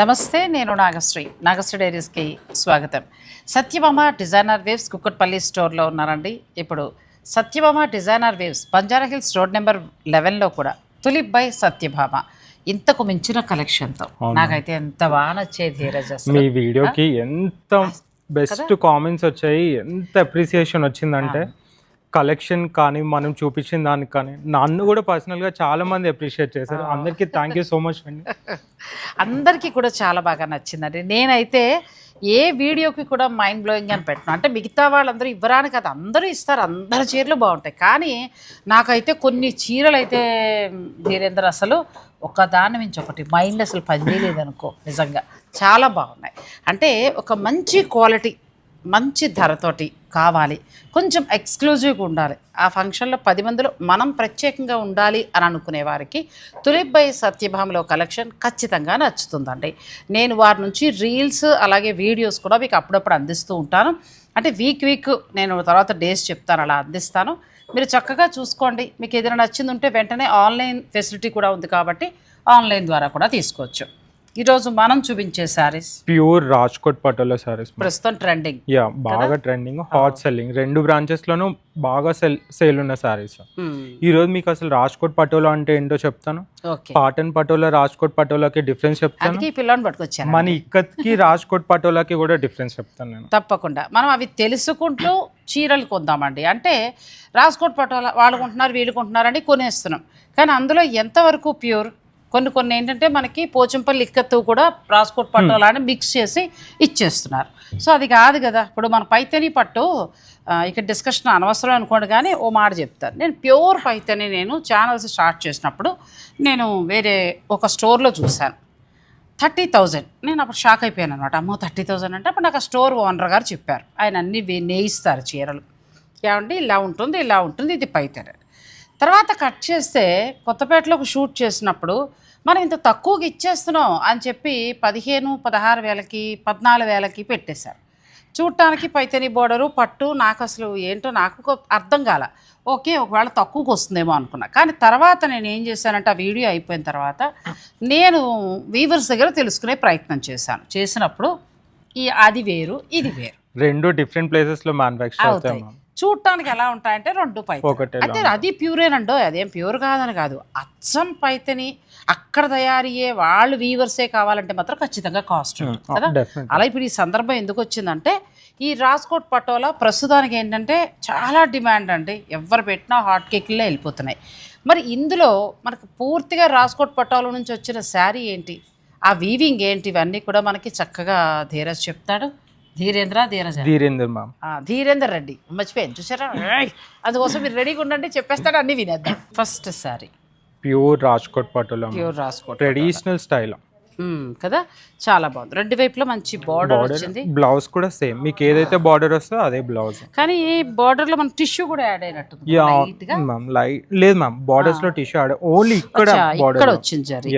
నమస్తే నేను నాగశ్రీ. నాగశ్రీ డైరీస్కి స్వాగతం. సత్యభామ డిజైనర్ వేవ్స్ కుక్కట్పల్లి స్టోర్లో ఉన్నారండి. ఇప్పుడు Satyabhama designer weaves Banjara Hills road number లెవెన్లో కూడా తులిప్ బై సత్యభామ. ఇంతకు మించిన కలెక్షన్తో. నాకైతే ఎంత బాగా నచ్చేది మీ వీడియోకి ఎంత బెస్ట్ కామెంట్స్ వచ్చాయి ఎంత అప్రిసియేషన్ వచ్చిందంటే. కలెక్షన్ కానీ మనం చూపించిన దానికి కానీ నన్ను కూడా పర్సనల్గా చాలా మంది అప్రిషియేట్ చేశారు. అందరికీ థ్యాంక్ యూ సో మచ్ అండి. అందరికీ కూడా చాలా బాగా నచ్చిందండి. నేనైతే ఏ వీడియోకి కూడా మైండ్ బ్లోయింగ్ అని పెట్టను. అంటే మిగతా వాళ్ళందరూ ఇవ్వరాని కదా అందరూ ఇస్తారు అందరి చీరలు బాగుంటాయి. కానీ నాకైతే కొన్ని చీరలు అయితే ధీరేంద్ర అసలు ఒక దాని మించి ఒకటి మైండ్ అసలు పనిచేయలేదు అనుకో నిజంగా. చాలా బాగున్నాయి. అంటే ఒక మంచి క్వాలిటీ మంచి ధరతోటి కావాలి. కొంచెం ఎక్స్క్లూజివ్గా ఉండాలి. ఆ ఫంక్షన్లో పది మందిలో మనం ప్రత్యేకంగా ఉండాలి అని అనుకునే వారికి తులిప్ బై సత్యభామలో కలెక్షన్ ఖచ్చితంగా నచ్చుతుందండి. నేను వారి నుంచి రీల్స్ అలాగే వీడియోస్ కూడా మీకు అప్పుడప్పుడు అందిస్తూ ఉంటాను. అంటే వీక్ వీక్ నేను తర్వాత డేస్ చెప్తాను అలా అందిస్తాను. మీరు చక్కగా చూసుకోండి. మీకు ఏదైనా నచ్చింది ఉంటే వెంటనే ఆన్లైన్ ఫెసిలిటీ కూడా ఉంది కాబట్టి ఆన్లైన్ ద్వారా కూడా తీసుకోవచ్చు. ఈరోజు మనం చూపించే శారీస్ ప్యూర్ రాజ్కోట్ పటోలా సారీస్ ప్రస్తుతం ట్రెండింగ్ యా బాగా ట్రెండింగ్ హాట్ సెల్లింగ్ రెండు బ్రాంచెస్ లోనూ బాగా సెల్ సేల్ ఉన్న సారీస్ ఈ రోజు మీకు అసలు రాజ్కోట్ పటోలా అంటే ఏంటో చెప్తాను? ఓకే. పాటన్ పటోలా రాజ్కోట్ పటోలాకి డిఫరెన్స్ చెప్తాను. పిల్లని పట్టుకొచ్చాను. మన ఇక్కత్కి రాజ్కోట్ పటోలాకి కూడా డిఫరెన్స్ చెప్తాను నేను. తప్పకుండా. మనం అవి తెలుసుకుంటూ చీరలు కొందామండి. అంటే రాజ్కోట్ పటోలా వాళ్ళు కొంటున్నారు వీళ్ళు కొంటున్నారని కొనేస్తున్నాం. కానీ అందులో ఎంతవరకు ప్యూర్ కొన్ని కొన్ని ఏంటంటే మనకి పోచంపల్లి ఇక్కత్తు కూడా రాజ్కోట్ పటోలా అని మిక్స్ చేసి ఇచ్చేస్తున్నారు. సో అది కాదు కదా. ఇప్పుడు మన పైతని పట్టు ఇక్కడ డిస్కషన్ అనవసరం అనుకోండి కానీ ఓ మాట చెప్తాను. నేను ప్యూర్ పైతని నేను ఛానల్స్ స్టార్ట్ చేసినప్పుడు నేను వేరే ఒక స్టోర్లో చూశాను. Thirty thousand. నేను అప్పుడు షాక్ అయిపోయాను అనమాట. అమ్మో థర్టీ థౌజండ్ అంటే అప్పుడు నాకు ఆ స్టోర్ ఓనర్ గారు చెప్పారు. ఆయన అన్ని నేయిస్తారు చీరలు. ఏమండి? ఇలా ఉంటుంది ఇలా ఉంటుంది ఇది పైతెర తర్వాత కట్ చేస్తే కొత్తపేటలో ఒక షూట్ చేసినప్పుడు మనం ఇంత తక్కువకి ఇచ్చేస్తున్నాం అని చెప్పి పదిహేను పదహారు వేలకి పద్నాలుగు వేలకి పెట్టేశారు. చూడటానికి పైతని బోర్డరు పట్టు నాకు అసలు ఏంటో నాకు అర్థం కాల. ఓకే ఒకవేళ తక్కువకి వస్తుందేమో అనుకున్నా. కానీ తర్వాత నేను ఏం చేశానంటే ఆ వీడియో అయిపోయిన తర్వాత నేను వీవర్స్ దగ్గర తెలుసుకునే ప్రయత్నం చేశాను. చేసినప్పుడు ఈ అది వేరు ఇది వేరు. రెండు డిఫరెంట్ ప్లేసెస్లో మ్యానుఫ్యాక్చర్ అవుతాయి. చూడటానికి ఎలా ఉంటాయంటే రెండు ఒకటే అయితే అది ప్యూరేనండో అదేం ప్యూర్ కాదని కాదు. అచ్చం పైతని అక్కడ తయారయ్యే వాళ్ళు వీవర్సే కావాలంటే మాత్రం ఖచ్చితంగా కాస్ట్ ఉంటుంది కదా? అలా ఇప్పుడు ఈ సందర్భం ఎందుకు వచ్చిందంటే ఈ రాజ్కోట్ పటోలా ప్రస్తుతానికి ఏంటంటే చాలా డిమాండ్ అండి. ఎవరు పెట్టినా హాట్ కేక్లే వెళ్ళిపోతున్నాయి. మరి ఇందులో మనకు పూర్తిగా రాజ్కోట్ పటోలా నుంచి వచ్చిన శారీ ఏంటి? ఆ వీవింగ్ ఏంటి? ఇవన్నీ కూడా మనకి చక్కగా ధీరజ్ చెప్తాడు. ధీరేంద్ర ధీరజ్. ధీరేందర్ మ్యామ్ ఆ, ధీరేందర్ రెడ్డి. మర్చిపోయాను చూసారా? ఏయ్! అందుకోసం మీరు రెడీగా ఉండండి చెప్పేస్తాడు అన్ని వినేద్దాం. First sari. Pure Rajkot Patola. Pure Rajkot traditional style కదా? చాలా బాగుంది. రెండు వైపులా మంచి బార్డర్ వచ్చింది. బ్లౌజ్ కూడా సేమ్ మీకు ఏదైతే బార్డర్ వస్తుందో అదే బ్లౌజ్ కానీ ఈ border లో మన టిష్యూ కూడా యాడ్గా మ్యామ్ లైట్ లేదు మ్యామ్ బార్డర్స్లో టిష్యూ ఆడ ఓన్లీ ఇక్కడ ఇక్కడ బార్డర్ వచ్చింది జరి.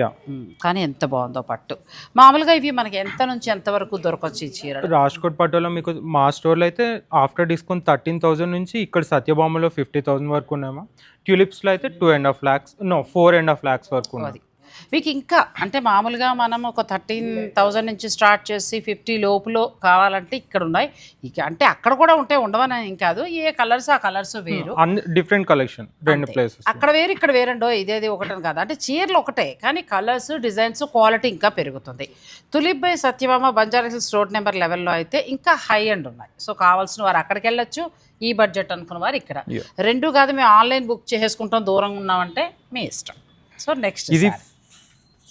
కానీ ఎంత బాగుందో పట్టు. మామూలుగా ఇవి మనకి ఎంత నుంచి ఎంత వరకు దొరకచ్చు ఈ చీరలు? రాజ్కోట్ పటోలా మీకు మా స్టోర్లో అయితే ఆఫ్టర్ డిస్కౌంట్ థర్టీన్ థౌసండ్ నుంచి ఇక్కడ సత్యభామలో ఫిఫ్టీ థౌసండ్ వరకు ఉన్నామా ట్యూలిప్స్లో అయితే two and half lakhs no four and half lakhs వరకు ఉన్నాయి. అది. మీకు ఇంకా అంటే మామూలుగా మనం ఒక థర్టీన్ థౌజండ్ నుంచి స్టార్ట్ చేసి ఫిఫ్టీ లోపులో కావాలంటే ఇక్కడ ఉన్నాయి ఇక అంటే అక్కడ కూడా ఉంటే ఉండవని ఏం కాదు. ఏ కలర్స్ ఆ కలర్స్ వేరు. డిఫరెంట్ కలెక్షన్ రెండు ప్లేసెస్. అక్కడ వేరు ఇక్కడ వేరండో ఇదేది ఒకటని కాదు. అంటే చీరలు ఒకటే కానీ కలర్స్ డిజైన్స్ క్వాలిటీ ఇంకా పెరుగుతుంది. Tulip by Satyabhama Banjara Hills road number లెవెల్లో అయితే ఇంకా హై ఎండ్ ఉన్నాయి. సో కావాల్సిన వారు అక్కడికి వెళ్ళొచ్చు. ఈ బడ్జెట్ అనుకున్న వారు ఇక్కడ. రెండు కాదు మేము ఆన్లైన్ బుక్ చేసుకుంటాం దూరంగా ఉన్నామంటే మీ ఇష్టం. సో నెక్స్ట్ ఇది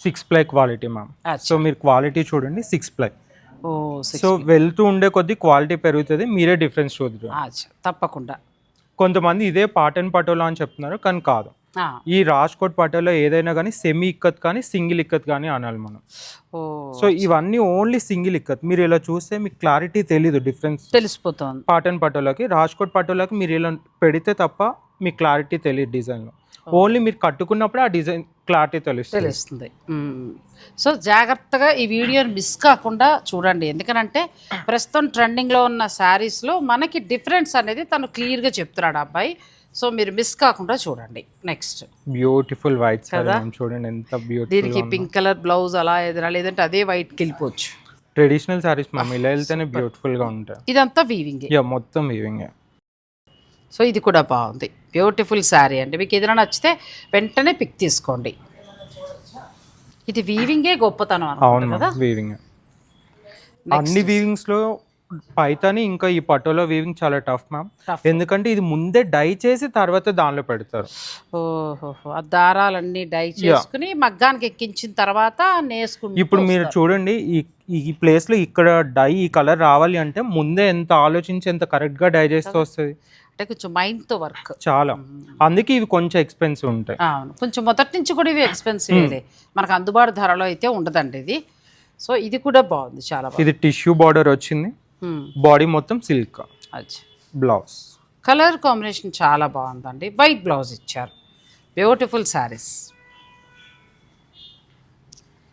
six ply quality ma'am. So మీరు క్వాలిటీ చూడండి సిక్స్ ప్లై. సో వెళ్తూ ఉండే కొద్దీ క్వాలిటీ పెరుగుతుంది మీరే డిఫరెన్స్ చూద్దరు. తప్పకుండా. కొంతమంది ఇదే పాటన్ పటోలా అని చెప్తున్నారు కానీ కాదు. ఈ రాజ్కోట్ పటోలా ఏదైనా కానీ సెమీ ఇక్కత్ కానీ సింగిల్ ఇక్కత్ కానీ అనాలి మనం. సో ఇవన్నీ ఓన్లీ సింగిల్ ఇక్కత్. మీరు ఇలా చూస్తే మీకు క్లారిటీ తెలీదు డిఫరెన్స్ తెలిసిపోతుంది. పాటన్ పటోలాకి రాజ్కోట్ పటోలాకి మీరు ఇలా పెడితే తప్ప మీకు క్లారిటీ తెలియదు డిజైన్లో ఓన్లీ మీరు కట్టుకున్నప్పుడు ఆ డిజైన్ క్లారిటీ తెలుస్తుంది. తెలుస్తుంది. సో జాగ్రత్తగా ఈ వీడియోని మిస్ కాకుండా చూడండి. ఎందుకనంటే ప్రస్తుతం ట్రెండింగ్లో ఉన్న శారీస్లో మనకి డిఫరెన్స్ అనేది తను క్లియర్గా చెప్తున్నాడు అబ్బాయి. సో మీరు మిస్ కాకుండా చూడండి. నెక్స్ట్. బ్యూటిఫుల్ వైట్ కదా? చూడండి ఎంత బ్యూటిఫుల్ దీనికి పింక్ కలర్ బ్లౌజ్ అలా ఏదైనా లేదంటే అదే వైట్కి వెళ్ళిపోవచ్చు. ట్రెడిషనల్ సారీస్ మ్యామ్ ఇలా వెళ్తేనే బ్యూటిఫుల్గా ఉంటాయి. ఇదంతా వీవింగ్ మొత్తం వీవింగ్ సో ఇది కూడా బాగుంది. బ్యూటిఫుల్ శారీ అండి. మీకు ఏదైనా నచ్చితే వెంటనే పిక్ తీసుకోండి. ఇది వీవింగే గొప్పతనం అవును కదా? మ్యామ్ వీవింగ్ అన్ని వీవింగ్స్లో పైతాని ఇంకా ఈ పటోలో వీవింగ్ చాలా టఫ్ మ్యామ్ Tough. ఎందుకంటే ఇది ముందే డై చేసి తర్వాత దానిలో పెడతారు. ఓహోహో ఆ దారాలన్నీ డై చేసుకుని మగ్గానికి ఎక్కించిన తర్వాత నేసుకుంటూ ఇప్పుడు మీరు చూడండి ఈ ఈ ప్లేస్లో ఇక్కడ డై ఈ కలర్ రావాలి అంటే ముందే ఎంత ఆలోచించి ఎంత కరెక్ట్గా డై చేస్తూ వస్తుంది? అంటే కొంచెం మైండ్తో వర్క్ చాలా. అందుకే ఇవి కొంచెం ఎక్స్పెన్సివ్ ఉంటాయి. అవును. కొంచెం మొదటి నుంచి కూడా ఇవి ఎక్స్పెన్సివ్ మనకు అందుబాటు ధరలో అయితే ఉండదండి ఇది. సో ఇది కూడా బాగుంది చాలా ఇది టిష్యూ బార్డర్ వచ్చింది. బాడీ మొత్తం సిల్క్ బ్లౌజ్ కలర్ కాంబినేషన్ చాలా బాగుందండి. వైట్ బ్లౌజ్ ఇచ్చారు. బ్యూటిఫుల్ శారీస్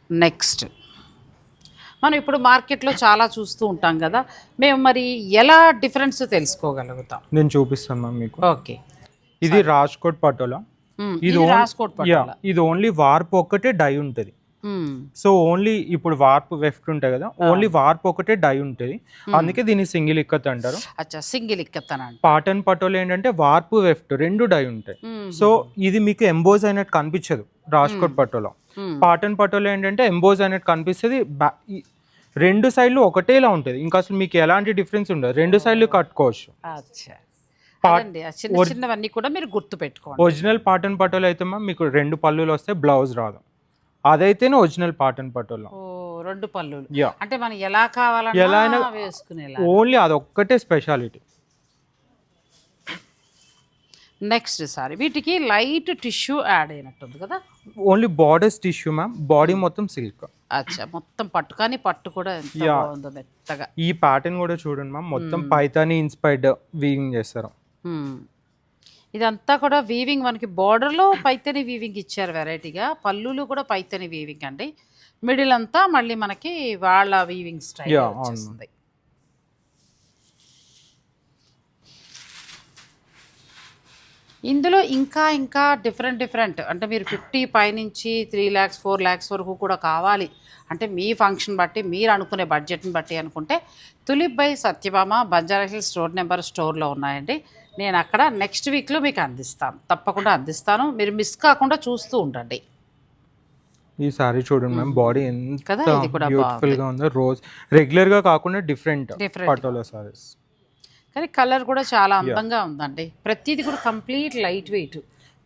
నెక్స్ట్ మనం ఇప్పుడు మార్కెట్లో చాలా చూస్తూ ఉంటాం కదా. మేము మరి ఎలా డిఫరెన్స్ తెలుసుకోగలుగుతాం? నేను చూపిస్తాను మ్యామ్ మీకు. ఓకే. ఇది రాజ్కోట్ పటోలా. ఇది యా పట్టాల ఇది ఓన్లీ వార్పు ఒక్కటే డై ఉంటుంది. సో ఓన్లీ ఇప్పుడు వార్పు వెఫ్ట్ ఉంటాయి కదా ఓన్లీ వార్పు ఒకటే డై ఉంటుంది. అందుకే దీన్ని సింగిల్ ఇక్కత్ అంటారు. అచ్చా సింగిల్ ఇక్కత్తనండి పాటన్ పటోలా ఏంటంటే వార్పు వెఫ్ట్ రెండు డై ఉంటాయి. సో ఇది మీకు ఎంబోజ్ అయినట్టు కనిపించదు రాజ్కోట్ పటోలా. పాటన్ పటోలా ఏంటంటే ఎంబోజ్ అయినట్టు కనిపిస్తుంది. రెండు సైడ్లు ఒకటేలా ఉంటుంది. ఇంకా అసలు మీకు ఎలాంటి డిఫరెన్స్ ఉండదు. రెండు సైడ్లు కట్టుకోవచ్చు. ఆ చిన్న చిన్నవన్నీ కూడా మీరు గుర్తు పెట్టుకోండి ఒరిజినల్ పాటన్ పటోలా అయితే మీకు రెండు పళ్ళులు వస్తే బ్లౌజ్ రాదు. అదైతేనే ఒరిజినల్ పాటన్ పటోలా రెండు పళ్ళులు. యా అంటే మనం ఎలా కావాలన్నా ఎలా అయినా- ఓన్లీ అదొక్కటే స్పెషాలిటీ నెక్స్ట్ సారీ. వీటికి లైట్ టిష్యూ యాడ్ అయినట్టుంది కదా? Only borders tissue ma'am. Body మొత్తం సిల్క్. అచ్చా మొత్తం పట్టు. కానీ పట్టు కూడా ఎంత. బాగుందో మెత్తగా. ఈ ప్యాటర్న్ కూడా చూడండి మ్యామ్. మొత్తం పైతాని ఇన్స్పైర్డ్ వీవింగ్ చేస్తారు. Hmm. ఇదంతా కూడా వీవింగ్ మనకి బార్డర్లో పైతని వీవింగ్ ఇచ్చారు వెరైటీగా పళ్ళులు కూడా పైతని వీవింగ్ అండి. మిడిల్ అంతా మళ్ళీ మనకి వాళ్ళ వీవింగ్ స్టైల్. వచ్చేస్తుంది. ఇందులో ఇంకా ఇంకా డిఫరెంట్ డిఫరెంట్ అంటే మీరు ఫిఫ్టీ పైనుంచి త్రీ ల్యాక్స్ ఫోర్ ల్యాక్స్ వరకు కూడా కావాలి. అంటే మీ ఫంక్షన్ బట్టి మీరు అనుకునే బడ్జెట్ని బట్టి అనుకుంటే tulip by Satyabhama Banjara Hills store number స్టోర్లో ఉన్నాయండి. నేను అక్కడ నెక్స్ట్ వీక్లో మీకు అందిస్తాను. తప్పకుండా అందిస్తాను. మీరు మిస్ కాకుండా చూస్తూ ఉండండి. ఈ సారీ చూడండి మ్యామ్ బాడీ ఎంత బ్యూటిఫుల్గా ఉందో. రోజ్ రెగ్యులర్గా కాకుండా డిఫరెంట్. పటోలా సారీస్ కానీ కలర్ కూడా చాలా అందంగా ఉందండి. ప్రతిదీ కూడా కంప్లీట్ లైట్ వెయిట్.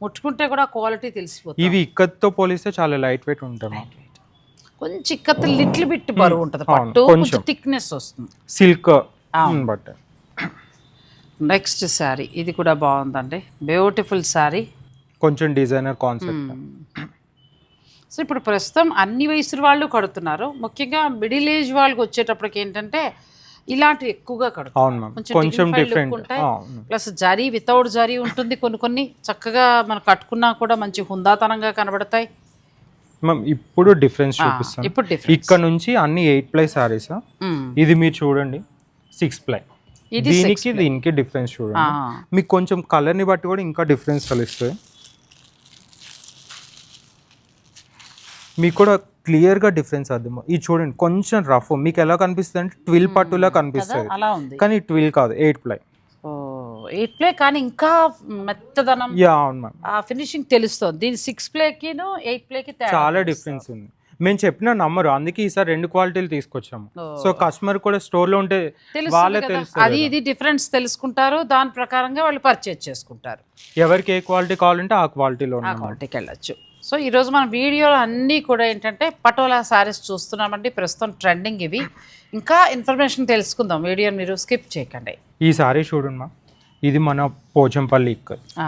ముట్టుకుంటే కూడా క్వాలిటీ తెలిసిపోతుంది. ఇవి ఇక్కత్తో పోలిస్తే చాలా లైట్ వెయిట్ ఉంటాయి. మ్యామ్ కొంచెం ఇక్కత లిటిల్ బిట్ బరువు ఉంటుంది పట్టు. కొంచెం. థిక్నెస్ వస్తుంది. సిల్క్. బట్ నెక్స్ట్ శారీ ఇది కూడా బాగుందండి. బ్యూటిఫుల్ శారీ కొంచెం డిజైనర్ కాన్సెప్ట్ సో ఇప్పుడు ప్రస్తుతం అన్ని వయసుల వాళ్ళు కడుతున్నారు. ముఖ్యంగా మిడిల్ ఏజ్ వాళ్ళకి వచ్చేటప్పటికి ఏంటంటే ఇలాంటివి ఎక్కువగా కొంచెం different. Plus zari without zari ఉంటుంది కొన్ని కొన్ని. చక్కగా మనం కట్టుకున్నా కూడా మంచి హుందాతనంగా కనబడతాయి. మ్యామ్ ఇప్పుడు డిఫరెన్స్ చూపిస్తాను. ఇప్పుడు ఇక్కడ నుంచి అన్ని ఎయిట్ ప్లై సారీస్ ఇది మీరు చూడండి. సిక్స్ ప్లై దీనికి దీనికి డిఫరెన్స్ చూడండి. మీకు కొంచెం కలర్ని బట్టి కూడా ఇంకా డిఫరెన్స్ తెలుస్తుంది మీకు కూడా క్లియర్గా డిఫరెన్స్ అర్థం ఇది చూడండి కొంచెం రఫ్. మీకు ఎలా కనిపిస్తుంది అంటే ట్విల్ పట్టులా కనిపిస్తుంది. కానీ ట్విల్ కాదు ఎయిట్ ప్లై. ఎయిట్ ప్లే కానీ ఇంకా మెత్తదనం యా అవును మ్యామ్. ఆ ఫినిషింగ్ తెలుస్తుంది. దీని సిక్స్ ప్లేకిను ఎయిట్ ప్లేకి చాలా డిఫరెన్స్ ఉంది. మేము చెప్పిన నమ్మరు. అందుకే ఈసారి రెండు క్వాలిటీలు తీసుకొచ్చాము. సో కస్టమర్ కూడా స్టోర్లో ఉంటే వాళ్ళే తెలుసు అది ఇది డిఫరెన్స్ తెలుసుకుంటారు. దాని ప్రకారంగా వాళ్ళు పర్చేజ్ చేసుకుంటారు. ఎవరికి ఏ క్వాలిటీ కావాలంటే ఆ క్వాలిటీలో క్వాలిటీకి వెళ్ళచ్చు. సో ఈరోజు మన వీడియోలో అన్నీ కూడా ఏంటంటే పటోలా శారీస్ చూస్తున్నామండి. ప్రస్తుతం ట్రెండింగ్ ఇవి. ఇంకా ఇన్ఫర్మేషన్ తెలుసుకుందాం. వీడియోని మీరు స్కిప్ చేయకండి. ఈ సారీ చూడండి మా. ఇది మన పోచంపల్లి ఇక్కత్ ఆ,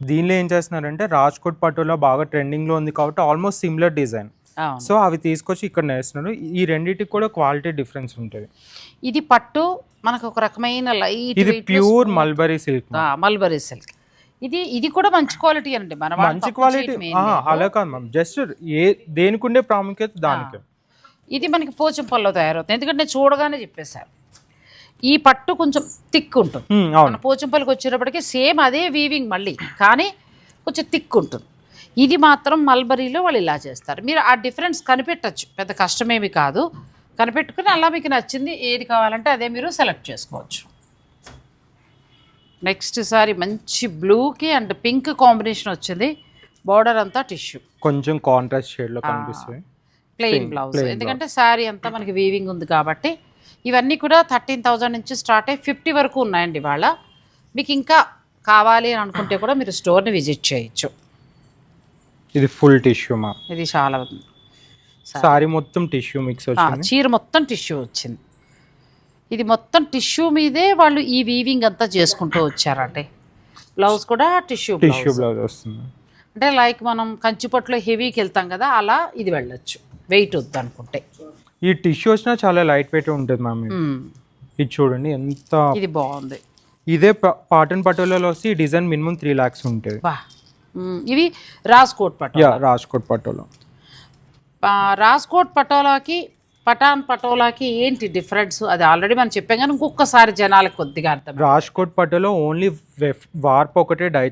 దీనిలో ఏం చేస్తున్నారంటే రాజ్కోట్ పట్టులో బాగా ట్రెండింగ్లో ఉంది కాబట్టి ఆల్మోస్ట్ సిమిలర్ డిజైన్. సో అవి తీసుకొచ్చి ఇక్కడ నేస్తున్నారు. ఈ రెండింటికి కూడా క్వాలిటీ డిఫరెన్స్ ఉంటుంది. ఇది పట్టు మనకు ఒక రకమైన లైట్ ఇది pure mulberry silk mulberry silk. ఇది ఇది కూడా మంచి క్వాలిటీ అండి. మన మంచి క్వాలిటీ. అలా కాదు మ్యామ్ జస్ట్ ఏ దేనికి ఉండే ప్రాముఖ్యత దానికి. ఇది మనకి పోచంపల్లో తయారవుతుంది ఎందుకంటే నేను చూడగానే చెప్పేశారు. ఈ పట్టు కొంచెం థిక్ ఉంటుంది. మన పోచంపల్లికి వచ్చేటప్పటికి సేమ్ అదే వీవింగ్ మళ్ళీ. కానీ కొంచెం థిక్ ఉంటుంది. ఇది మాత్రం మల్బరీలో వాళ్ళు ఇలా చేస్తారు. మీరు ఆ డిఫరెన్స్ కనిపెట్టచ్చు. పెద్ద కష్టమేమి కాదు. కనిపెట్టుకుని అలా మీకు నచ్చింది ఏది కావాలంటే అదే మీరు సెలెక్ట్ చేసుకోవచ్చు. నెక్స్ట్ సారి మంచి బ్లూకి అండ్ పింక్ కాంబినేషన్ వచ్చింది. బార్డర్ అంతా టిష్యూ. కొంచెం కాంట్రాస్ట్ షేడ్లో కనిపిస్తుంది. ప్లెయిన్ బ్లౌజ్ ఎందుకంటే శారీ అంతా మనకి వీవింగ్ ఉంది కాబట్టి ఇవన్నీ కూడా థర్టీన్ థౌజండ్ నుంచి స్టార్ట్ అయ్యి ఫిఫ్టీ వరకు ఉన్నాయండి ఇవాళ. మీకు ఇంకా కావాలి అని అనుకుంటే కూడా మీరు స్టోర్ని విజిట్ చేయొచ్చు. ఇది ఫుల్ టిష్యూ మా. ఇది చాలా. సారీ మొత్తం టిష్యూ మిక్స్ వచ్చింది. చీర మొత్తం టిష్యూ వచ్చింది. ఇది మొత్తం టిష్యూ మీదే వాళ్ళు ఈ వీవింగ్ అంతా చేసుకుంటూ వచ్చారంటే. బ్లౌజ్ కూడా టిష్యూ టిష్యూ బ్లౌజ్ వస్తుంది. అంటే లైక్ మనం కంచిపట్లో హెవీకి వెళ్తాం కదా అలా ఇది వెళ్ళొచ్చు. వెయిట్ వద్దు అనుకుంటే. ఈ టిష్యూ వచ్చినా చాలా లైట్ వెయిట్ ఉంటుంది మ్యామ్ ఇది. మ్మ్. ఇది చూడండి ఎంత ఇది బాగుంది. ఇదే పాటన్ పటోలాలో వస్తే ఈ డిజైన్ మినిమం త్రీ లాక్స్ ఉంటుంది. మ్మ్. ఇవి రాజ్కోట్ పటోలా రాజ్కోట్ పటోలా రాజ్కోట్ పటోలాకి పటాన్ పటోలాకి ఏంటి డిఫరెన్స్? అది ఆల్రెడీ మనం చెప్పాం కానీ ఇంకొకసారి జనాలకు కొద్దిగా అర్థం రాజ్కోట్ పటోలా ఓన్లీ వార్ప్ ఒకటే డై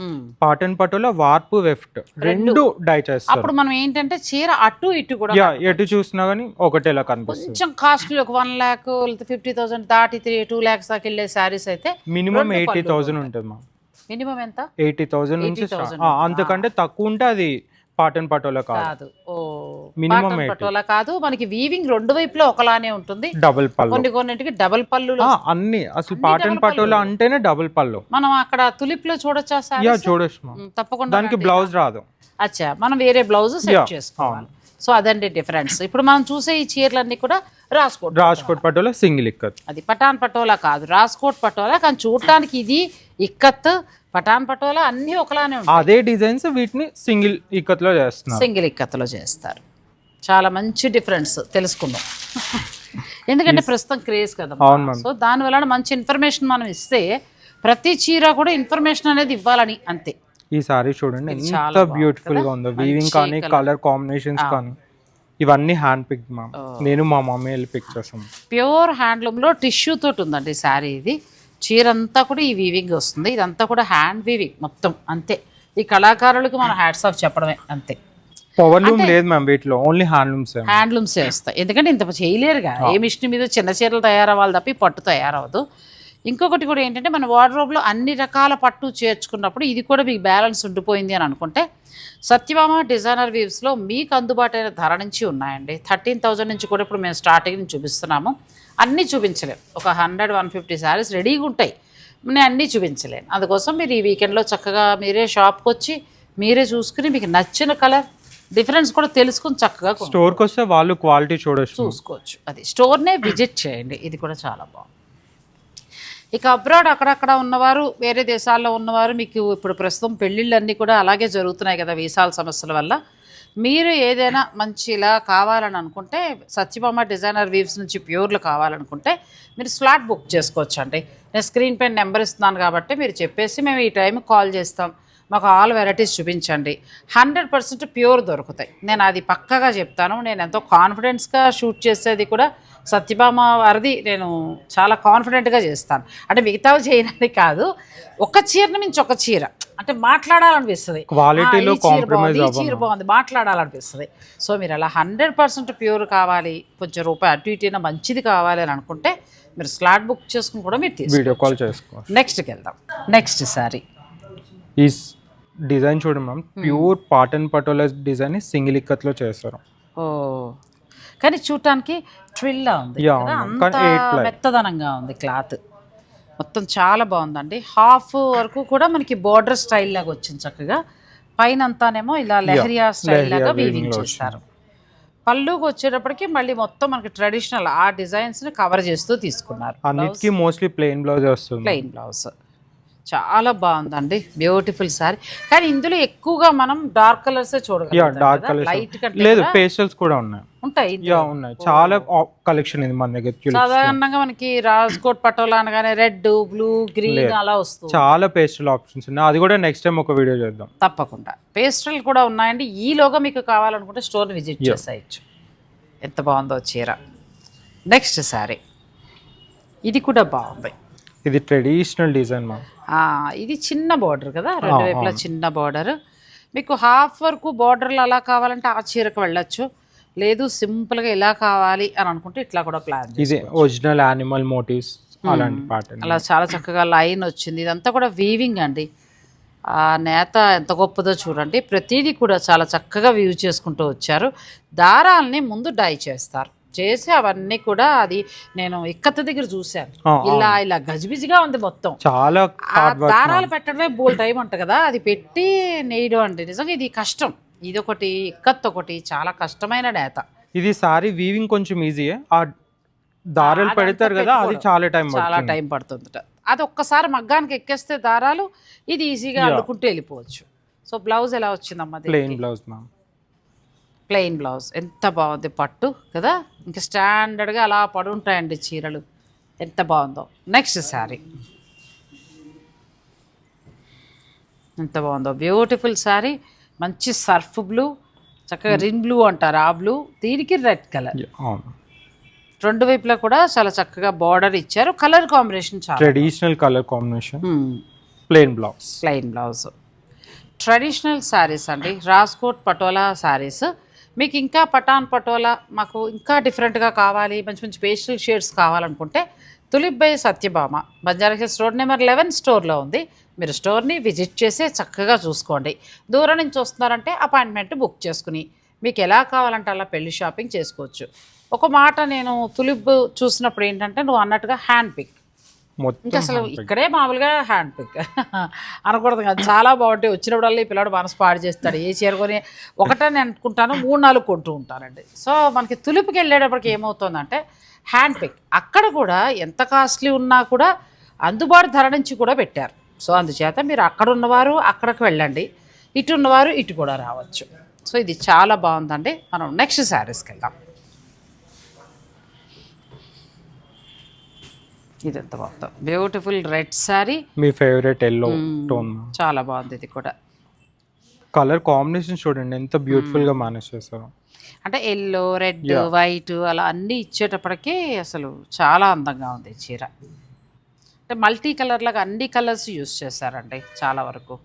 మ్మ్. పాటన్ పటోలా వార్పు వెఫ్ట్ రెండు. డై చేస్తారు అప్పుడు మనం ఏంటంటే చీర అటు ఇటు కూడా ఎటు చూసినా కానీ ఒకటేలా కనిపిస్తుంది. కొంచెం కాస్ట్లీ ఒక వన్ ల్యాక్ లేకపోతే ఫిఫ్టీ థౌసండ్ దాటి త్రీ టూ ల్యాక్స్ దాకా వెళ్ళే శారీస్ అయితే మినిమం ఎయిటీ థౌసండ్ ఉంటుంది మ్యామ్ మినిమం ఎంత? ఎయిటీ థౌసండ్ నుంచి 80,000 start. ఆ, అంతకంటే తక్కువ ఉంటే అది పాటన్ పటోలా కాదు. ఓ 80. పటోలా కాదు మనకి వీవింగ్ రెండు వైపులో ఒకలానే ఉంటుంది. డబుల్ పళ్ళు. కొన్ని కొన్నింటికి డబల్ పళ్ళు అన్ని అసలు పాటన్ పటోలా అంటేనే డబుల్ పళ్ళు. మనం అక్కడ తులిప్లో చూడొచ్చా చూడొచ్చు తప్పకుండా దానికి. బ్లౌజ్ రాదు. అచ్చా మనం వేరే బ్లౌజ్ సెట్ చేసుకోవాలి. సో అదండి డిఫరెన్స్ ఇప్పుడు మనం చూసే ఈ చీరలన్నీ కూడా రాసుకోట్ రాజ్కోట్ పటోలా సింగిల్ ఇక్కత్. అది పటాన్ పటోలా కాదు రాసుకోట్ పటోలా కానీ చూడటానికి ఇది ఇక్కత్ పటాన్ పటోలా అన్నీ ఒకలానే ఉంటాయి. అదే డిజైన్స్ వీటిని సింగిల్ ఇక్కత్లో చేస్తున్నారు. సింగిల్ ఇక్కత్లో చేస్తారు. చాలా మంచి డిఫరెన్స్ తెలుసుకుందాం. ఎందుకంటే ప్రస్తుతం క్రేజ్ కదా సో దాని వలన మంచి ఇన్ఫర్మేషన్ మనం ఇస్తే ప్రతి చీర కూడా ఇన్ఫర్మేషన్ అనేది ఇవ్వాలని అంతే. ఈ సారీ చూడండి ఎంత బ్యూటిఫుల్గా? ఉందో. వీవింగ్ కానీ. కలర్ కాంబినేషన్స్ కానీ ఇవన్నీ హ్యాండ్ పిక్ మ్యామ్ నేను మా మమ్మీ వెళ్ళి పిక్ చేస్తాం. ప్యూర్ హ్యాండ్లూమ్లో టిష్యూ తోటి ఉందండి శారీ ఇది. చీర అంతా కూడా ఈ వీవింగ్ వస్తుంది. ఇదంతా కూడా హ్యాండ్ వీవింగ్ మొత్తం అంతే. ఈ కళాకారులకు మనం హ్యాట్స్ ఆఫ్ చెప్పడమే అంతే. పవర్ లూమ్ లేదు మ్యామ్ వీటిలో ఓన్లీ హ్యాండ్లూమ్స్ హ్యాండ్లూమ్సే వస్తాయి. ఎందుకంటే ఇంత చేయలేరుగా. ఏ మిషన్ మీద చిన్న చీరలు తయారవ్వాలి తప్ప పట్టు తయారవ్వదు. ఇంకొకటి కూడా ఏంటంటే మన వార్డ్రోబ్లో అన్ని రకాల పట్టు చేర్చుకున్నప్పుడు ఇది కూడా మీకు బ్యాలెన్స్ ఉండిపోయింది అని అనుకుంటే సత్యభామ డిజైనర్ వీవ్స్లో మీకు అందుబాటైన ధర నుంచి ఉన్నాయండి. థర్టీన్ థౌజండ్ నుంచి కూడా ఇప్పుడు మేము స్టార్టింగ్ నుంచి చూపిస్తున్నాము. అన్నీ చూపించలేం. ఒక హండ్రెడ్ వన్ ఫిఫ్టీ శారీస్ రెడీగా ఉంటాయి. నేను అన్నీ చూపించలేను. అందుకోసం మీరు ఈ వీకెండ్లో చక్కగా మీరే షాప్కి వచ్చి మీరే చూసుకుని మీకు నచ్చిన కలర్ డిఫరెన్స్ కూడా తెలుసుకుని చక్కగా. స్టోర్కి వస్తే వాళ్ళు క్వాలిటీ చూడొచ్చు. చూసుకోవచ్చు. అది స్టోర్నే విజిట్ చేయండి. ఇది కూడా చాలా బాగుంది. ఇక అబ్రాడ్ అక్కడక్కడ ఉన్నవారు వేరే దేశాల్లో ఉన్నవారు మీకు ఇప్పుడు ప్రస్తుతం పెళ్ళిళ్ళన్నీ కూడా అలాగే జరుగుతున్నాయి కదా వీసాల సమస్యల వల్ల. మీరు ఏదైనా మంచి ఇలా కావాలని అనుకుంటే సత్యభామ డిజైనర్ వీవ్స్ నుంచి ప్యూర్లు కావాలనుకుంటే మీరు స్లాట్ బుక్ చేసుకోవచ్చు అండి నేను స్క్రీన్ పైన నెంబర్ ఇస్తున్నాను కాబట్టి మీరు చెప్పేసి మేము ఈ టైం కాల్ చేస్తాం. మాకు ఆల్ వెరైటీస్ చూపించండి. హండ్రెడ్ పర్సెంట్ ప్యూర్ దొరుకుతాయి. నేను అది పక్కగా చెప్తాను. నేను ఎంతో కాన్ఫిడెన్స్గా షూట్ చేసేది కూడా సత్యభామ వారిది. నేను చాలా కాన్ఫిడెంట్గా చేస్తాను. అంటే మిగతావి చేయడానికి కాదు. ఒక చీరని మించి ఒక చీర. అంటే మాట్లాడాలనిపిస్తుంది. క్వాలిటీలో ఈ చీర బాగుంది, మాట్లాడాలనిపిస్తుంది. సో మీరు అలా హండ్రెడ్ పర్సెంట్ ప్యూర్ కావాలి. కొంచెం రూపాయి అటు ఇటు మంచిది కావాలి అని అనుకుంటే మీరు స్లాట్ బుక్ చేసుకుని కూడా మీరు వీడియో కాల్ చేసుకో నెక్స్ట్కి వెళ్దాం. నెక్స్ట్ సారీ. ఈ డిజైన్ చూడండి ma'am pure Patan Patola design single ఇక్కత్లో చేస్తారు ఓ. కానీ చూడటానికి ట్రిల్లా ఉంది. మెత్తదనంగా ఉంది క్లాత్. మొత్తం చాలా బాగుందండి. హాఫ్ వరకు కూడా మనకి బోర్డర్ స్టైల్ లాగా వచ్చింది చక్కగా. పైన అంతానేమో ఇలా లెహరియా స్టైల్ లాగా వీవింగ్ చేస్తారు. పళ్ళుకి వచ్చేటప్పటికి మళ్ళీ మొత్తం మనకి ట్రెడిషనల్ ఆ డిజైన్స్ని కవర్ చేస్తూ తీసుకున్నారు. అన్నిటికీ మోస్ట్లీ ప్లెయిన్ బ్లౌజ్ వస్తుంది. ప్లెయిన్ బ్లౌజ్ చాలా బాగుందండి. బ్యూటిఫుల్ సారీ కానీ ఇందులో ఎక్కువగా మనం డార్క్ కలర్స్ యా చూడగలుగుతాం డార్క్ కలర్స్ లేదు పేస్టల్స్ కూడా ఉన్నాయి. ఉంటాయి ఉన్నాయి. చాలా కలెక్షన్ ఇది మన దగ్గర. సాధారణంగా మనకి రాజ్కోట్ పటోలా అనగానే రెడ్ బ్లూ గ్రీన్ అలా వస్తుంది చాలా పేస్టల్ ఆప్షన్స్ ఉన్నాయి. అది కూడా నెక్స్ట్ టైం ఒక వీడియో చేద్దాం. తప్పకుండా. పేస్ట్రల్ కూడా ఉన్నాయండి. ఈలోగా మీకు కావాలనుకుంటే స్టోర్ విజిట్ చేసేయచ్చు. ఎంత బాగుందో చీర. నెక్స్ట్ సారీ ఇది కూడా బాగుంది. ఇది ట్రెడిషనల్ డిజైన్ ఆ, ఇది చిన్న బార్డర్ కదా? రెండు వైపులా చిన్న బార్డర్ మీకు హాఫ్ వరకు బార్డర్లు అలా కావాలంటే ఆ చీరకు వెళ్ళొచ్చు. లేదు సింపుల్గా ఇలా కావాలి అని అనుకుంటే ఇట్లా కూడా ప్లాన్ ఇది ఒరిజినల్ యానిమల్ మోటివ్స్ అలాంటి అలా చాలా చక్కగా లైన్ వచ్చింది. ఇదంతా కూడా వీవింగ్ అండి. ఆ నేత ఎంత గొప్పదో చూడండి. ప్రతిదీ కూడా చాలా చక్కగా వీవ్ చేసుకుంటూ వచ్చారు. దారాల్ని ముందు డై చేస్తారు. చేసి అవన్నీ కూడా అది నేను ఇక్కత్త దగ్గర చూశాను. ఇలా ఇలా గజిబిజిగా ఉంది మొత్తం. చాలా దారాలు పెట్టడమే బోల్ టైం అంట కదా అది పెట్టి నేయడం అంటే నిజంగా ఇది కష్టం. ఇది ఒకటి ఇక్కత్ ఒకటి చాలా కష్టమైన నేత. ఇది సారీ వీవింగ్ కొంచెం ఈజీయే ఆ దారాలు పెడతారు కదా అది. చాలా టైం చాలా పడుతుంది. టైం పడుతుందట. అది ఒక్కసారి మగ్గానికి ఎక్కేస్తే దారాలు ఇది ఈజీగా అల్లుకుంటూ వెళ్ళిపోవచ్చు. సో బ్లౌజ్ ఎలా వచ్చిందమ్మా plain blouse ma'am plain blouse. ఎంత బాగుంది పట్టు కదా? ఇంకా స్టాండర్డ్గా అలా పడుంటాయండి చీరలు. ఎంత బాగుందో. నెక్స్ట్ శారీ ఎంత బాగుందో. బ్యూటిఫుల్ శారీ మంచి సర్ఫ్ బ్లూ చక్కగా రిన్ బ్లూ అంటారు ఆ బ్లూ దీనికి రెడ్ కలర్ రెండు వైపులా కూడా చాలా చక్కగా బార్డర్ ఇచ్చారు. కలర్ కాంబినేషన్ చాలా traditional colour combination plain blouse plain blouse traditional saris అండి. రాజ్కోట్ పటోలా శారీస్ మీకు ఇంకా పటాన్ పటోలా మాకు ఇంకా డిఫరెంట్గా కావాలి మంచి మంచి పేస్టల్ షేడ్స్ కావాలనుకుంటే Tulip by Satyabhama. Banjara hills road number eleven స్టోర్లో ఉంది. మీరు స్టోర్ని విజిట్ చేసి చక్కగా చూసుకోండి. దూరం నుంచి వస్తున్నారంటే అపాయింట్మెంట్ బుక్ చేసుకుని. మీకు ఎలా కావాలంటే అలా పెళ్ళి షాపింగ్ చేసుకోవచ్చు. ఒక మాట నేను తులిప్ చూసినప్పుడు ఏంటంటే నువ్వు అన్నట్టుగా హ్యాండ్ పిక్. ఇంకా మొత్తం అసలు ఇక్కడే మామూలుగా హ్యాండ్ పిక్ అనకూడదు కదా. చాలా బాగుంటాయి. వచ్చినప్పుడల్లా ఈ పిల్లడు మనసు పాడు చేస్తాడు. ఏ చీర కొని ఒకటని అనుకుంటాను మూడు నాలుగు కొంటూ ఉంటానండి. సో మనకి తులిపికి వెళ్ళేటప్పటికి ఏమవుతుందంటే హ్యాండ్ పిక్ అక్కడ కూడా ఎంత కాస్ట్లీ ఉన్నా కూడా అందుబాటు ధర నుంచి కూడా పెట్టారు. సో అందుచేత మీరు అక్కడ ఉన్నవారు అక్కడికి వెళ్ళండి. ఇటు ఉన్నవారు ఇటు కూడా రావచ్చు. సో ఇది చాలా బాగుందండి. మనం నెక్స్ట్ శారీస్కి వెళ్దాం. ఇది ఎంత బాగుందో బ్యూటిఫుల్ రెడ్ శారీ మీ ఫేవరెట్ ఎల్లో టోన్ చాలా బాగుంది ఇది కూడా. కలర్ కాంబినేషన్ చూడండి ఎంత బ్యూటిఫుల్గా మేనేజ్ చేశారు. అంటే ఎల్లో రెడ్ వైట్ అలా అన్నీ ఇచ్చేటప్పటికి అసలు చాలా అందంగా ఉంది చీర. అంటే మల్టీ కలర్ లాగా అన్ని కలర్స్ యూస్ చేశారండి చాలా వరకు.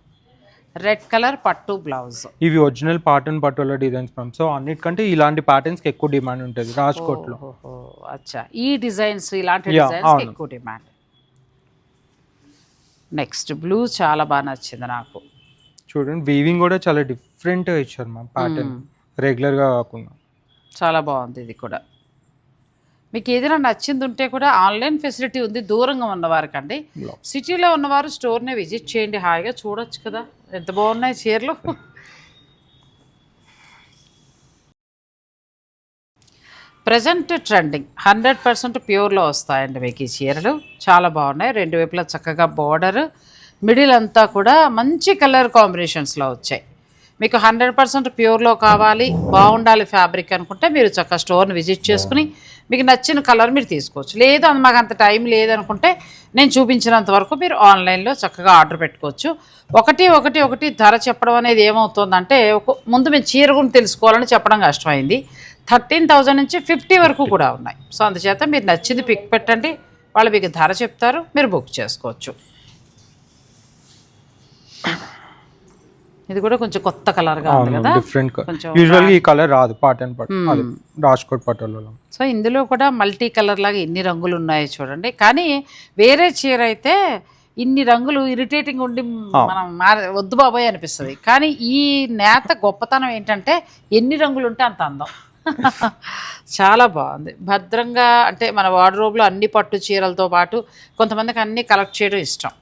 రెడ్ కలర్ పట్టు బ్లౌజ్ ఇవి ఒరిజినల్ పాటర్న్ పట్టుల డిజైన్స్ మ్యామ్ సో అన్నిటికంటే ఇలాంటి ప్యాటర్న్స్కి ఎక్కువ డిమాండ్ ఉంటుంది రాజ్కోట్లో ఓహో అచ్చా ఈ డిజైన్స్ ఇలాంటి డిజైన్స్. ఎక్కువ డిమాండ్ నెక్స్ట్ బ్లూ చాలా బాగా నచ్చింది నాకు. చూడండి వీవింగ్ కూడా చాలా డిఫరెంట్ ఇచ్చారు మ్యామ్ ప్యాటర్న్ రెగ్యులర్గా కాకుండా. చాలా బాగుంది ఇది కూడా. మీకు ఏదైనా నచ్చింది ఉంటే కూడా ఆన్లైన్ ఫెసిలిటీ ఉంది దూరంగా ఉన్నవారికండి. సిటీలో ఉన్నవారు స్టోర్ని విజిట్ చేయండి హాయిగా చూడొచ్చు కదా. ఎంత బాగున్నాయి చీరలు. ప్రజెంట్ ట్రెండింగ్ హండ్రెడ్ పర్సెంట్ ప్యూర్లో వస్తాయండి మీకు ఈ చీరలు. చాలా బాగున్నాయి. రెండు వైపులా చక్కగా బార్డర్ మిడిల్ అంతా కూడా మంచి కలర్ కాంబినేషన్స్లో వచ్చాయి. మీకు హండ్రెడ్ పర్సెంట్ ప్యూర్లో కావాలి. బాగుండాలి ఫ్యాబ్రిక్ అనుకుంటే మీరు చక్కగా స్టోర్ని విజిట్ చేసుకుని మీకు నచ్చిన కలర్ మీరు తీసుకోవచ్చు. లేదు అది మాకు అంత టైం లేదనుకుంటే నేను చూపించినంత వరకు మీరు ఆన్లైన్లో చక్కగా ఆర్డర్ పెట్టుకోవచ్చు. ఒకటి ఒకటి ఒకటి ధర చెప్పడం అనేది ఏమవుతుందంటే ఒక ముందు మేము చీర గురించి తెలుసుకోవాలని చెప్పడం కష్టమైంది. థర్టీన్ థౌజండ్ నుంచి ఫిఫ్టీ వరకు కూడా ఉన్నాయి. సో అందుచేత మీరు నచ్చింది పిక్ పెట్టండి. వాళ్ళు మీకు ధర చెప్తారు మీరు బుక్ చేసుకోవచ్చు. ఇది కూడా కొంచెం కొత్త కలర్గా ఉంది అవును కదా. డిఫరెంట్ యూజువల్గా ఈ కలర్ రాదు పట్టు అది రాజ్కోట్ పట్టులలో సో ఇందులో కూడా మల్టీ కలర్ లాగా ఎన్ని రంగులు ఉన్నాయో చూడండి. కానీ వేరే చీర అయితే ఇన్ని రంగులు ఇరిటేటింగ్ ఉండి మనం మార- వద్దు బాబాయ్ అనిపిస్తుంది. కానీ ఈ నేత గొప్పతనం ఏంటంటే ఎన్ని రంగులు ఉంటే అంత అందం. చాలా బాగుంది. భద్రంగా అంటే మన వార్డ్రోబ్లో అన్ని పట్టు చీరలతో పాటు కొంతమందికి అన్ని కలెక్ట్ చేయడం ఇష్టం.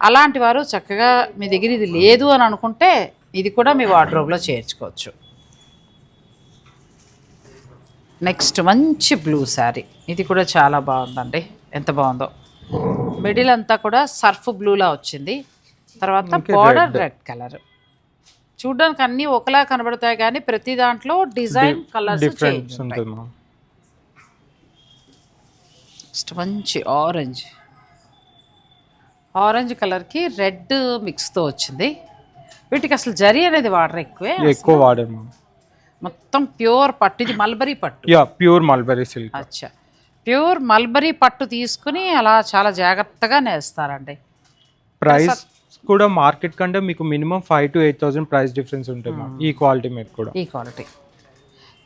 అలాంటి వారు చక్కగా మీ దగ్గర ఇది లేదు అని అనుకుంటే ఇది కూడా మీ వార్డ్రోబ్లో చేర్చుకోవచ్చు. నెక్స్ట్ మంచి బ్లూ శారీ. ఇది కూడా చాలా బాగుందండి. ఎంత బాగుందో. మిడిల్ అంతా కూడా సర్ఫ్ బ్లూలా వచ్చింది. తర్వాత బార్డర్ రెడ్ కలర్. చూడడానికి అన్నీ ఒకలా కనబడతాయి కానీ ప్రతి దాంట్లో డిజైన్ కలర్స్ చేంజ్ నెక్స్ట్ మంచి ఆరెంజ్ ఆరెంజ్ కలర్కి రెడ్ మిక్స్తో వచ్చింది. వీటికి అసలు జరీ అనేది వాటర్ ఎక్కువే? ఎక్కువ వాడారు మ్యామ్ మొత్తం ప్యూర్ పట్టు ఇది మల్బరీ పట్టు. Yeah pure mulberry silk. అచ్చా. ప్యూర్ మల్బరీ పట్టు తీసుకుని అలా చాలా జాగ్రత్తగా నేస్తారండి. ప్రైస్ కూడా మార్కెట్ కంటే మీకు minimum five to eight thousand price difference ఉంటుంది మ్యామ్. ఈ క్వాలిటీ మీద కూడా. ఈ క్వాలిటీ.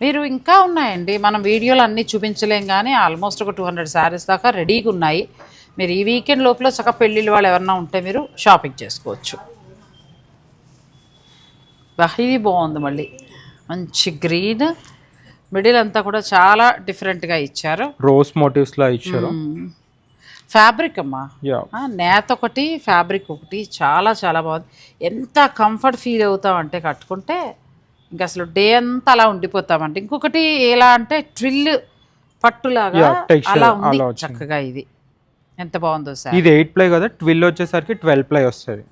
మీరు ఇంకా ఉన్నాయండి. మనం వీడియోలు అన్నీ చూపించలేం కానీ ఆల్మోస్ట్ ఒక టూ హండ్రెడ్ శారీస్ దాకా రెడీగా ఉన్నాయి. మీరు ఈ వీకెండ్ లోపల చక్కగా పెళ్ళిళ్ళ వాళ్ళు ఎవరన్నా ఉంటే మీరు షాపింగ్ చేసుకోవచ్చు. బా, ఇది బాగుంది మళ్ళీ. మంచి గ్రీన్. మిడిల్ అంతా కూడా చాలా డిఫరెంట్గా ఇచ్చారు. రోజ్ మోటివ్స్ లా ఇచ్చారు. ఫ్యాబ్రిక్ అమ్మా. నేత ఒకటి ఫ్యాబ్రిక్ ఒకటి చాలా చాలా బాగుంది. ఎంత కంఫర్ట్ ఫీల్ అవుతామంటే కట్టుకుంటే ఇంకా అసలు డే అంతా అలా ఉండిపోతామంటే ఇంకొకటి ఎలా అంటే ట్రిల్ పట్టులాగా అలా ఉంది. చక్కగా ఇది. ఎంత బాగుందో సార్. ఇది ఎయిట్ ప్లై కదా ట్వెల్వ్ వచ్చేసరికి ట్వెల్వ్ ప్లై వస్తుంది.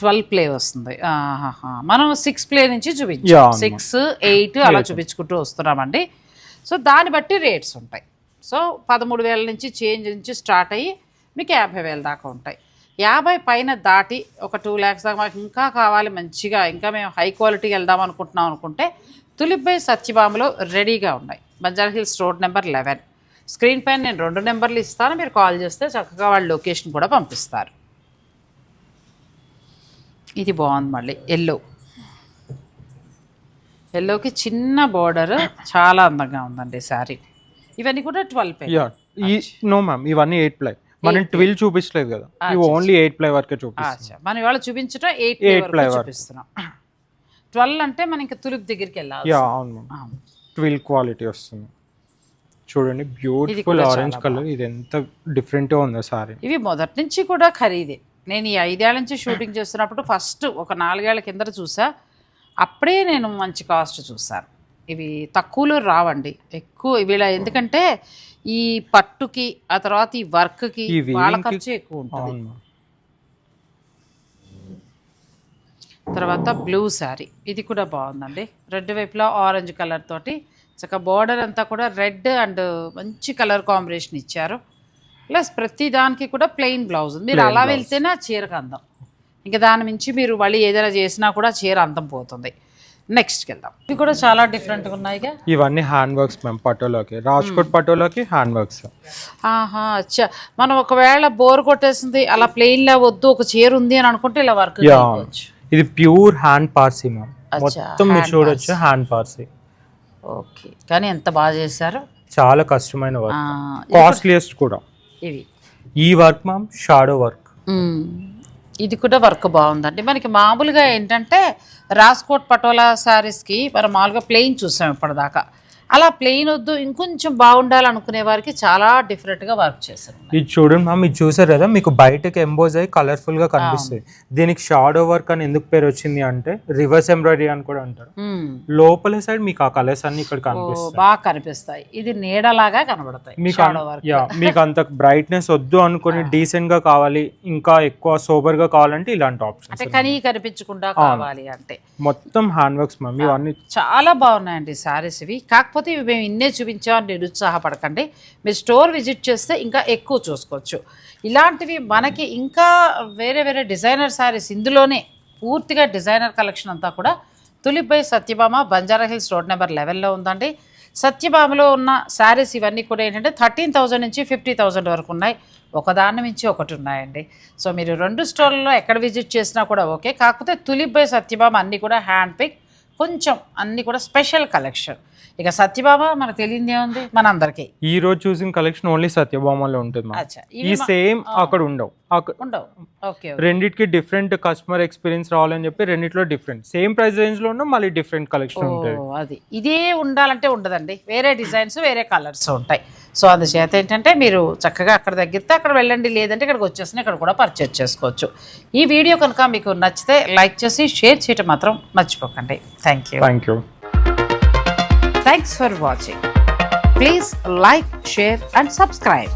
ట్వెల్వ్ ప్లే వస్తుంది. మనం సిక్స్ ప్లే నుంచి చూపించాం. సిక్స్ ఎయిట్ అలా చూపించుకుంటూ వస్తున్నామండి. సో దాన్ని బట్టి రేట్స్ ఉంటాయి. సో పదమూడు వేల నుంచి చేంజ్ నుంచి స్టార్ట్ అయ్యి మీకు యాభై వేల దాకా ఉంటాయి. యాభై పైన దాటి ఒక టూ ల్యాక్స్ దాకా మాకు ఇంకా కావాలి మంచిగా. ఇంకా మేము హై క్వాలిటీకి వెళ్దాం అనుకుంటున్నాం అనుకుంటే తులిప్ బై సత్యభామలో రెడీగా ఉన్నాయి. Banjara hills road number eleven screen పైన నేను రెండు నెంబర్లు ఇస్తాను. మీరు కాల్ చేస్తే చక్కగా వాళ్ళ లొకేషన్ కూడా పంపిస్తారు. ఇది బాగుంది మళ్ళీ. ఎల్లో ఎల్లోకి చిన్న బార్డర్ చాలా అందంగా ఉందండి శారీ ఇవన్నీ కూడా ట్వెల్వ్ పే యా ఈ నో మ్యామ్ ఇవన్నీ ఎయిట్ ప్లై మనం ట్వెల్వ్ చూపించలేదు కదా. ఇవి ఓన్లీ ఎయిట్ ప్లై వరకే చూపిస్తాం మనం ఇవాళ చూపించడం ఎయిట్ ply వరకు. చూపిస్తున్నాం. ట్వెల్వ్ అంటే మనం ఇంకా తులిప్ దగ్గరికి వెళ్ళాలి యా అవును. మ్యామ్ ట్వెల్వ్ క్వాలిటీ వస్తుంది. చూడండి బ్యూటిఫుల్ ఆరెంజ్ కలర్ ఇది ఎంత డిఫరెంట్గా ఉందో సారీ. ఇవి మొదటి నుంచి కూడా ఖరీదే. నేను ఈ ఐదేళ్ళ నుంచి షూటింగ్ చేస్తున్నప్పుడు ఫస్ట్ ఒక నాలుగేళ్ళ కిందట చూసా. అప్పుడే నేను మంచి కాస్ట్ చూసాను. ఇవి తక్కువలో రావండి. ఎక్కువ వీళ్ళ ఎందుకంటే ఈ పట్టుకి ఆ తర్వాత ఈ వర్క్కి వాళ్ళ ఖర్చు ఎక్కువ ఉంటుంది. తర్వాత బ్లూ శారీ ఇది కూడా బాగుందండి. రెడ్ వైపులో ఆరెంజ్ కలర్ తోటి చక్క బార్డర్ అంతా కూడా రెడ్ అండ్ మంచి కలర్ కాంబినేషన్ ఇచ్చారు. ప్లస్ ప్రతి దానికి కూడా ప్లెయిన్ బ్లౌజ్ ఉంది. మీరు అలా. వెళ్తేనే ఆ చీరకు అందం. ఇంకా దాని మించి మీరు మళ్ళీ ఏదైనా చేసినా కూడా చీర అందం పోతుంది. నెక్స్ట్కి వెళ్దాం ఇవి కూడా చాలా డిఫరెంట్గా ఉన్నాయిగా. ఇవన్నీ హ్యాండ్ వర్క్స్ మ్యామ్ పటోలాకి. రాజ్కోట్ పటోలాకి హ్యాండ్ వర్క్స్ ఆహా అచ్చా. మనం ఒకవేళ బోర్ కొట్టేసింది అలా ప్లెయిన్లా వద్దు ఒక చీర ఉంది అని అనుకుంటే ఇలా వర్క్ ఇది ప్యూర్ హ్యాండ్ పార్సీ మ్యామ్ మొత్తం మీరు చూడొచ్చు హ్యాండ్ పార్సీ ఓకే కానీ ఎంత బాగా చేశారు? చాలా కష్టమైన వర్క్ కాస్ట్లీయెస్ట్ కూడా. ఇవి. ఈ work ma'am shadow work hmm. ఇది కూడా వర్క్ బాగుందండి. మనకి మామూలుగా ఏంటంటే రాజ్కోట్ పటోలా శారీస్కి మనం మామూలుగా ప్లెయిన్ చూసాం ఇప్పటిదాకా. అలా ప్లెయిన్ వద్దు ఇంకొంచెం బాగుండాలనుకునే వారికి చాలా డిఫరెంట్గా వర్క్ చేశారు. ఇది చూడండి మ్యామ్ ఇది చూసారు కదా మీకు బయటకి ఎంబోజ్ అయ్యి కలర్ఫుల్గా కనిపిస్తుంది దీనికి షాడో వర్క్ అని ఎందుకు పేరు వచ్చింది అంటే రివర్స్ ఎంబ్రాయిడరీ అని కూడా అంటారు. లోపల సైడ్ మీకు ఆ కలర్స్ అన్ని ఇక్కడ కనిపిస్తాయి. బాగా కనిపిస్తాయి. ఇది నీడలాగా కనబడతాయి మీకు మీకు అంత బ్రైట్నెస్ వద్దు అనుకుని డీసెంట్గా కావాలి ఇంకా ఎక్కువ సోబర్గా కావాలంటే ఇలాంటి ఆప్షన్స్ అంటే కనీ కనిపించకుండా కావాలి అంటే. మొత్తం హ్యాండ్ వర్క్స్ మ్యామ్ ఇవన్నీ చాలా బాగున్నాయండి శారీస్ ఇవి. కాకపోతే ఇవి మేము ఇన్నే చూపించామని నిరుత్సాహపడకండి. మీరు స్టోర్ విజిట్ చేస్తే ఇంకా ఎక్కువ చూసుకోవచ్చు. ఇలాంటివి మనకి ఇంకా వేరే వేరే డిజైనర్ శారీస్ ఇందులోనే పూర్తిగా డిజైనర్ కలెక్షన్ అంతా కూడా Tulip by Satyabhama Banjara hills road number లెవెన్లో ఉందండి. సత్యభామలో ఉన్న శారీస్ ఇవన్నీ కూడా ఏంటంటే థర్టీన్ థౌజండ్ నుంచి ఫిఫ్టీ థౌజండ్ వరకు ఉన్నాయి. ఒకదాని మించి ఒకటి ఉన్నాయండి. సో మీరు రెండు స్టోర్లలో ఎక్కడ విజిట్ చేసినా కూడా ఓకే. కాకపోతే తులిప్ బై సత్యభామ అన్నీ కూడా హ్యాండ్ పిక్ కొంచెం అన్నీ కూడా స్పెషల్ కలెక్షన్. ఇక సత్యభామ మనకు తెలియదు ఏముంది? మన అందరికీ ఈ రోజు చూసిన కలెక్షన్ ఓన్లీ సత్యభామలో ఉంటుంది ఈ సేమ్ అక్కడ ఉండవు. అక్కడ ఉండవు. ఓకే. రెండిటికి డిఫరెంట్ కస్టమర్ ఎక్స్పీరియన్స్ రావాలని చెప్పి రెండిట్లో డిఫరెంట్ సేమ్ ప్రైస్ రేంజ్లో ఉన్న మళ్ళీ డిఫరెంట్ కలెక్షన్ ఉంటుంది. అది. ఇదే ఉండాలంటే ఉండదండి. వేరే డిజైన్స్ వేరే కలర్స్ ఉంటాయి. సో అందుచేత ఏంటంటే మీరు చక్కగా అక్కడ దగ్గరితే అక్కడ వెళ్ళండి లేదంటే ఇక్కడికి వచ్చేసి ఇక్కడ కూడా పర్చేజ్ చేసుకోవచ్చు. ఈ వీడియో కనుక మీకు నచ్చితే లైక్ చేసి షేర్ చేయటం మాత్రం మర్చిపోకండి. Thank you thank you thanks for watching please like share and subscribe